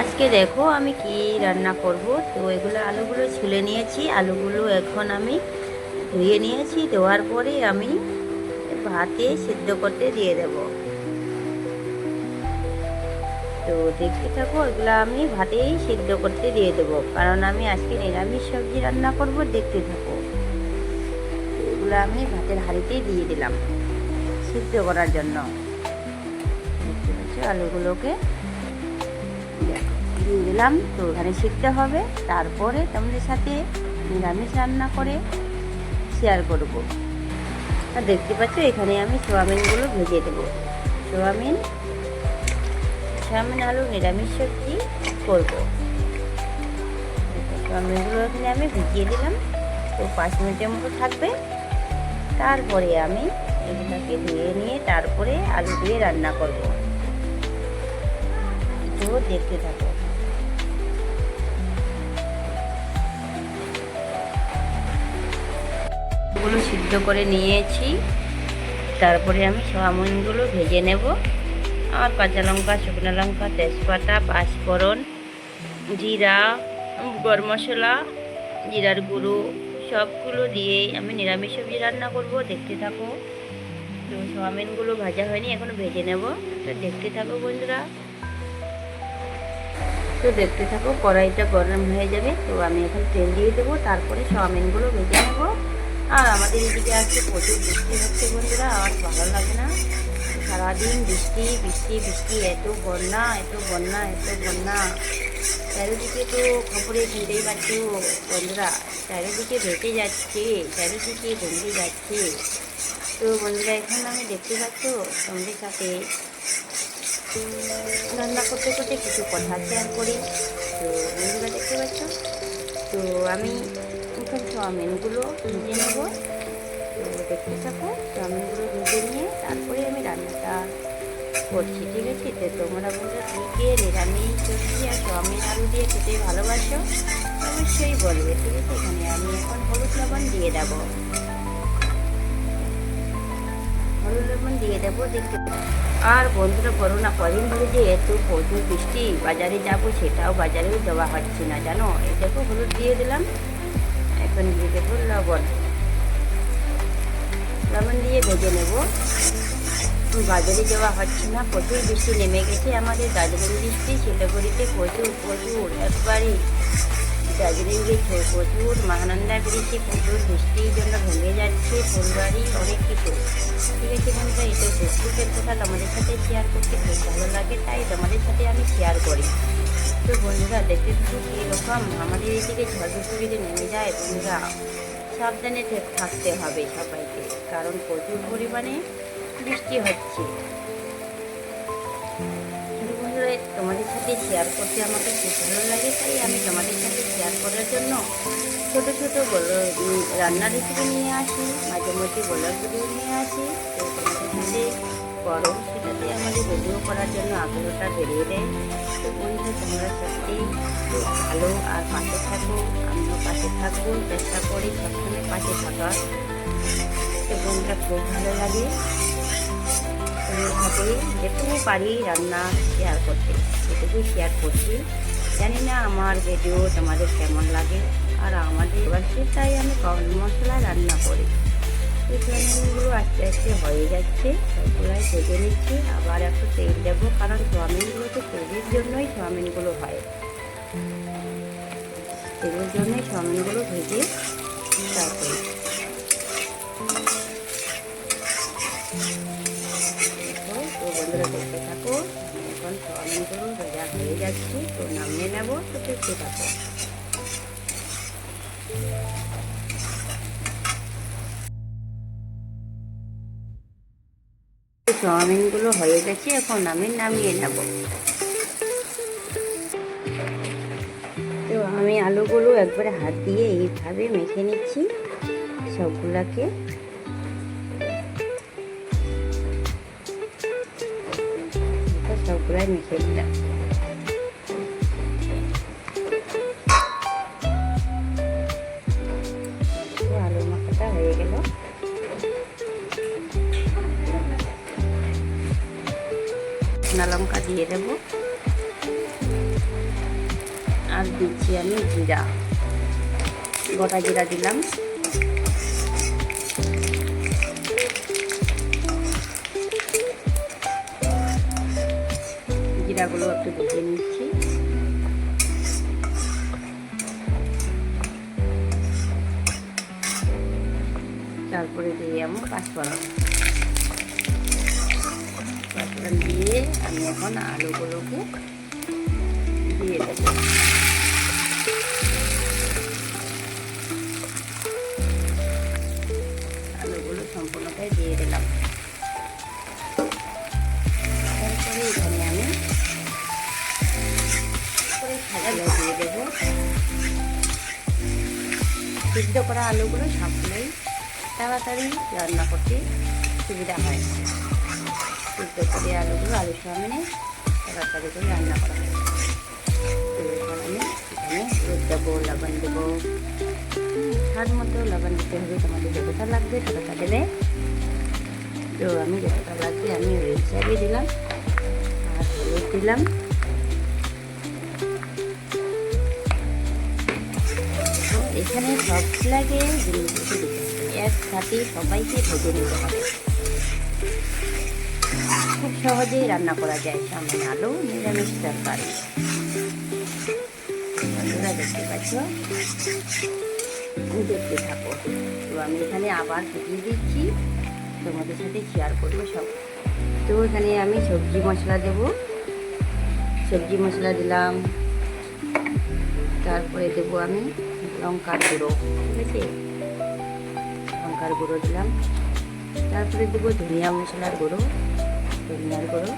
আজকে দেখো আমি কি রান্না করব। তো এগুলো আলুগুলো ছুলে নিয়েছি, আলুগুলো এখন আমি ধুয়ে নিয়েছি দেওয়ার পরে আমি ভাতে সিদ্ধ করতে দিয়ে দেব। তো দেখতে থাকো, এগুলো আমি ভাতেই সিদ্ধ করতে দিয়ে দেবো, কারণ আমি আজকে নিরামিষ সবজি রান্না করব, দেখতে থাকো। এগুলো আমি ভাতের হাঁড়িতেই দিয়ে দিলাম, সিদ্ধ করার জন্য। আলুগুলোকে দিয়ে দিলাম, তো ওখানে শিখতে হবে। তারপরে তোমাদের সাথে নিরামিষ রান্না করে শেয়ার করব। আর দেখতে পাচ্ছ, এখানে আমি সোয়াবিনগুলো ভেজে দেবো। সোয়াবিন সোয়াবিন, আলু, নিরামিষ সবজি করব। সোয়াবিনগুলো এখানে আমি ভিজিয়ে দিলাম। তো পাঁচ মিনিটের মতো থাকবে। তারপরে আমি এগুলোকে ধুয়ে নিয়ে তারপরে আলু দিয়ে রান্না করব। তো দেখতে থাকো। গুলো সিদ্ধ করে নিয়েছি। তারপরে আমি সোয়াবিনগুলো ভেজে নেব। আর কাঁচা লঙ্কা, শুকনো লঙ্কা, তেজপাতা, পাঁচফোড়ন, জিরা, গরম মশলা, জিরার গুঁড়ো, সবগুলো দিয়ে আমি নিরামিষ সবজি রান্না করব। দেখতে থাকো। তো সোয়াবিনগুলো ভাজা হয়নি, এখন ভেজে নেব। তো দেখতে থাকো বন্ধুরা। তো দেখতে থাকো, কড়াইটা গরম হয়ে যাবে। তো আমি এখন তেল দিয়ে দেবো। তারপরে সোয়াবিনগুলো ভেজে নেব। আর আমাদের এদিকে আজকে প্রচুর বৃষ্টি হচ্ছে বন্ধুরা, আর ভালো লাগে না। সারাদিন বৃষ্টি বৃষ্টি বৃষ্টি, এত বন্যা এত বন্যা এত বন্যা। চারিদিকে তো খবরে শুনতেই পাচ্ছ বন্ধুরা, চারিদিকে ভেসে যাচ্ছে, চারিদিকে বন্ধে যাচ্ছে। তো বন্ধুরা, এখন আমি দেখতে পাচ্ছ তোমাদের সাথে রান্না করতে করতে কিছু কথা শেয়ার করি। তো বন্ধুরা, দেখতে পাচ্ছ? তো আমি এখন চাউমিনগুলো ভেজে নেব। দেখতে থাকো, চাউমিনগুলো ভেজে নিয়ে তারপরে আমি রান্নাটা করছি, ঠিক আছে? তো তোমরা বন্ধুরা দিকে নিরামিষ সবজি আর চাউমিন আলু দিয়ে খেতে ভালোবাসো? অবশ্যই বলবে, ঠিক আছে? এখানে আমি এখন হলুদ লবণ দিয়ে দেবো। হলুদ লবণ দিয়ে দেবো, দেখতে আর বন্ধুরা বলো না, কদিন ধরে যে এত প্রচুর বৃষ্টি, বাজারে যাব সেটাও বাজারেও দেওয়া হচ্ছে না, জানো? দেখো, হলুদ দিয়ে দিলাম। এখন দিয়ে দেবো লবণ। লবণ দিয়ে ভেজে নেব। বাজারে যাওয়া হচ্ছে না, প্রচুর বৃষ্টি নেমে গেছে। আমাদের দার্জিলিং বৃষ্টি শিলিগুড়িতে প্রচুর প্রচুর একবারই দার্জিলিংয়ে প্রচুর মহানন্দা ব্রিজে প্রচুর বৃষ্টির জন্য ভেঙে যাচ্ছে, ফুলবাড়ি, অনেক কিছু। ঠিক আছে বন্ধুরা এটা ফেসবুকের কথা তোমাদের সাথে শেয়ার করতে খুব ভালো লাগে, তাই তোমাদের সাথে আমি শেয়ার করি। তো বন্ধুরা দেখতে থাকো কীরকম আমাদের এদিকে ঝড় যদি নেমে যায়, বন্ধুরা, সাবধানে থাকতে হবে সবাইকে, কারণ প্রচুর পরিমাণে বৃষ্টি হচ্ছে। বন্ধুরা, তোমাদের সাথে শেয়ার করতে আমাকে খুব ভালো লাগে, তাই আমি তোমাদের সাথে শেয়ার করার জন্য ছোট ছোট রান্নার রেসিপি নিয়ে আসি, মাঝে মধ্যে বলার নিয়ে আসি। তো তোমাদের সাথে করো সেটাতে আমাদের ভিডিও করার জন্য আগ্রহটা বেরিয়ে দেয়। তো বন্ধুরা তোমরা সত্যি ভালো আর পাশে থাকো, আমিও পাশে থাকব, চেষ্টা করি সবসময় পাশে থাকার তো খুব ভালো লাগে। সাথে যেটুকু পারি রান্না শেয়ার করতে সেটুকুই শেয়ার করছি। জানি না আমার ভিডিও তোমাদের কেমন লাগে, আর আমাদের বাসে তাই আমি কম মশলায় রান্না করি। এই চাউমিনগুলো আস্তে আস্তে হয়ে যাচ্ছে, সবগুলাই ভেজে নিচ্ছি। আবার একটু তেল দেবো, কারণ চাউমিনগুলো তো তেলের জন্যই চাউমিনগুলো হয়। তেলের জন্যই চাউমিনগুলো ভেজে তারপরে বন্ধুরা থাকো, এখন চাউমিনগুলো ভেজা হয়ে যাচ্ছে, তো নামিয়ে নেব, তো দেখতে থাকো। চাউমিনগুলো হয়ে গেছে, এখন আমি নামিয়ে নেব। তো আমি আলুগুলো একবারে হাত দিয়ে এইভাবে মেখে নিচ্ছি সবগুলাকে। সবগুলাই মেখে দিলাম শুকনো লঙ্কা দিয়ে দেবো। আর দিচ্ছি আমি জিরা। গোটা জিরা দিলাম। জিরাগুলো একটু ভেজে নিচ্ছি। তারপরে দিয়ে আমি পাঁচফোড়ন। পাঁচফোড়ন দিয়ে আমি এখন আলুগুলোকে দিয়ে দেবো। আলুগুলো সম্পূর্ণটাই দিয়ে দিলাম। তারপরে এখানে আমি দিয়ে দেবো। সিদ্ধ করা আলুগুলো সবগুলোই তাড়াতাড়ি রান্না করতে সুবিধা হয়। সিদ্ধ করে আলুগুলো আলু সামনে তাড়াতাড়ি করে রান্না করা হয় লবণ দেবো। স্বাদ মতো লবণ দিতে হবে, তোমাদের যতটা লাগবে ততটা দেবে। তো আমি যতটা লাগবে আমি ওই হিসাবে দিলাম। আর হলুদ দিলাম। এখানে সব লাগে, জিনিসগুলো দিতে হবে একসাথে সবাইকে ভেজে নিতে হবে। খুব সহজেই রান্না করা যায়। সামনে আলু, নিরামিষ তরকারি। বন্ধুরা দেখতে পাচ্ছ? দেখতে থাকো। তো আমি এখানে আবার ফুটিয়ে দিচ্ছি। তোমাদের সাথে শেয়ার করব সব। তো এখানে আমি সবজি মশলা দেব। সবজি মশলা দিলাম। তারপরে দেবো আমি লঙ্কার গুঁড়ো, ঠিক আছে? লঙ্কার গুঁড়ো দিলাম। তারপরে দেবো ধনিয়া মশলার গুঁড়ো। ধনিয়ার গুঁড়ো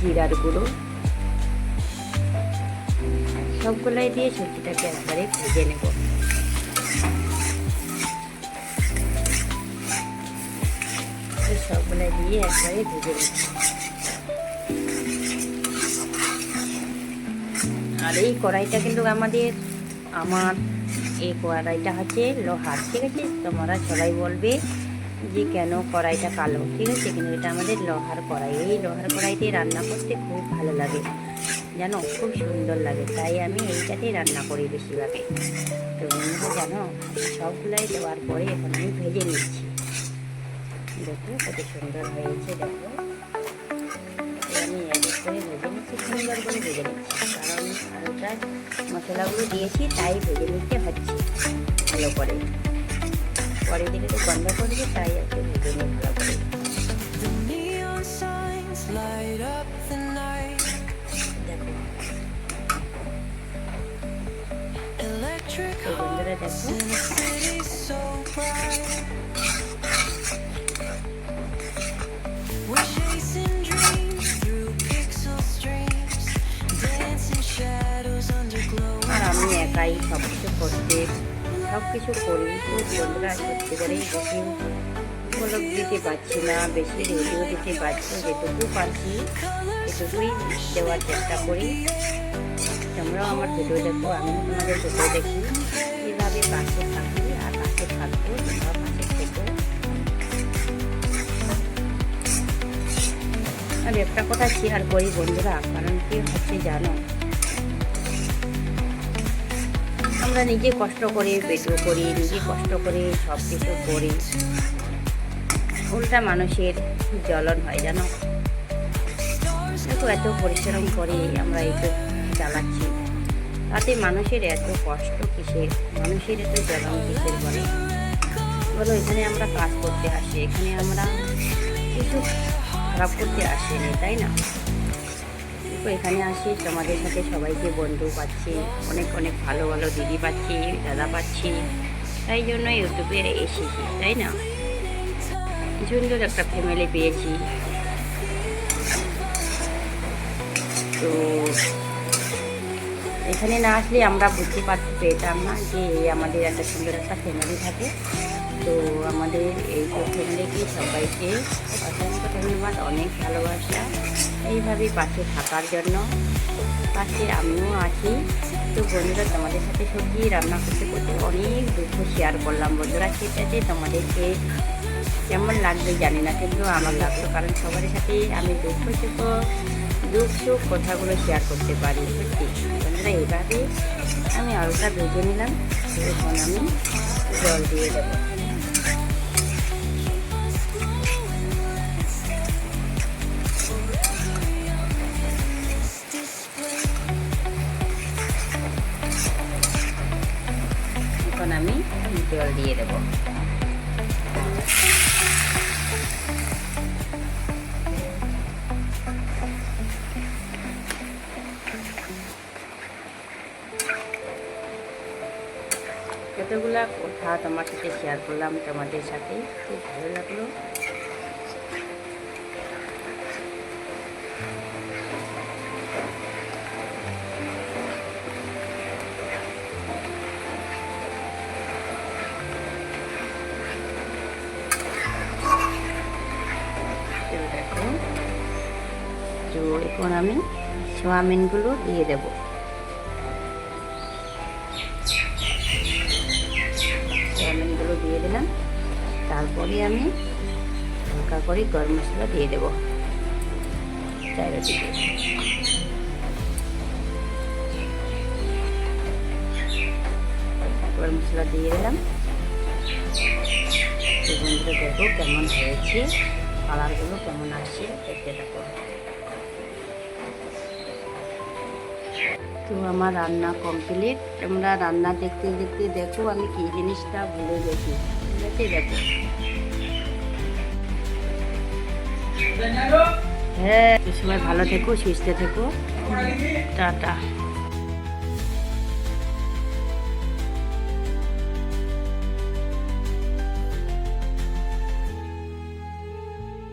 জিরার গুঁড়ো। সবগুলাই দিয়ে সবজিটাকে একবারে ভেজে নেব। সবগুলাই দিয়ে একবারে ভেজে নেব। আর এই কড়াইটা কিন্তু আমাদের, আমার এই কড়াইটা হচ্ছে লোহার, ঠিক আছে? তোমরা সবাই বলবে যে কেন কড়াইটা কালো? ঠিক আছে, কিন্তু এটা আমাদের লোহার কড়াই। এই লোহার কড়াইতে রান্না করতে খুব ভালো লাগে। জানো, খুব সুন্দর লাগে। তাই আমি এইটাতেই রান্না করি বেশিরভাগে। তো বন্ধুরা, জানো, সবগুলাই দেওয়ার পরে এখন আমি ভেজে নিচ্ছি। দেখো কত সুন্দর হয়েছে, দেখো। আমি কারণ মশলাগুলো দিয়েছি, তাই ভেজে নিতে হচ্ছে ভালো করে। পরে দিলে তো গন্ধ করবে তাই একটু ভেজে নিই ভালো করে The neon signs light up the night. দেখো Electric তো বন্ধুরা দেখো hearts in a city so bright. We're chasing dreams through pixel streams, dancing shadows under glowing আর আমি একাই সব কিছু করতে সব কিছু করি। দিতে পারছি না, বেশি রেডিও দিতে পারছি, যেটুকু পারছি, এটুকুই দেওয়ার চেষ্টা করি। তোমরাও আমার ভিডিও দেখো, আমি তোমাদের ভিডিও দেখি। এইভাবে পাশে থাকি আর পাশে থাকব তোমরা পাশে থেকো। আর একটা কথা শেয়ার করি বন্ধুরা, কারণ কি হচ্ছে জানো? আমরা নিজে কষ্ট করে ভিডিও করি, নিজে কষ্ট করে সব কিছু করি। উল্টা মানুষের জ্বলন হয়, জানো? দেখো এত পরিশ্রম করে আমরা এই চালাচ্ছি। তাতে মানুষের এত কষ্ট কিসের? মানুষের এত জ্বলন কিসের বলে? বলো, এখানে আমরা কাজ করতে আসি, এখানে আমরা কিছু খারাপ করতে আসিনি, তাই না? তো এখানে আসি, তোমাদের সাথে সবাইকে বন্ধু পাচ্ছি, অনেক অনেক ভালো ভালো দিদি পাচ্ছি, দাদা পাচ্ছি। তাই জন্য ইউটিউবে এসেছি, তাই না? সুন্দর একটা ফ্যামিলি পেয়েছি। তো এখানে না আসলে আমরা বুঝতে পারতে পেতাম না যে আমাদের একটা সুন্দর একটা ফ্যামিলি থাকে। তো আমাদের এই ফ্যামিলিকে সবাইকে ধন্যবাদ অনেক ভালোবাসা। এইভাবে পাশে থাকার জন্য পাশে আমিও আছি। তো বন্ধুরা, তোমাদের সাথে সবজি রান্না করতে করতে অনেক দুঃখ শেয়ার করলাম। বন্ধুরা সেটাতে তোমাদেরকে কেমন লাগবে জানি না, কিন্তু আমার লাগল কারণ সবার সাথে আমি দুঃখ সুখ দুঃখ সুখ কথাগুলো শেয়ার করতে পারি, সত্যি। বন্ধুরা, এইভাবে আমি আলুটা ভেজে নিলাম। এখন আমি জল দিয়ে দেবো। জল দিয়ে দেবো কতগুলা কথা তোমার সাথে শেয়ার করলাম তোমাদের সাথে খুব ভালো লাগল এখন আমি সোয়াবিনগুলো দিয়ে দেবো। সোয়াবিনগুলো দিয়ে দিলাম। তারপরে আমি হালকা করে গরম মশলা দিয়ে দেবো। চারিদিকে। গরম মশলা দিয়ে দিলাম। বন্ধুরা দেখো কেমন হয়েছে, কালারগুলো কেমন আসছে, দেখতে থাকো। তো আমার রান্না কমপ্লিট তোমরা রান্না দেখতে দেখতে দেখো, আমি কি জিনিসটা ভুলে গেছি। দেখো। হ্যাঁ সবাই ভালো থেকো, সুস্থ থেকো। টাটা।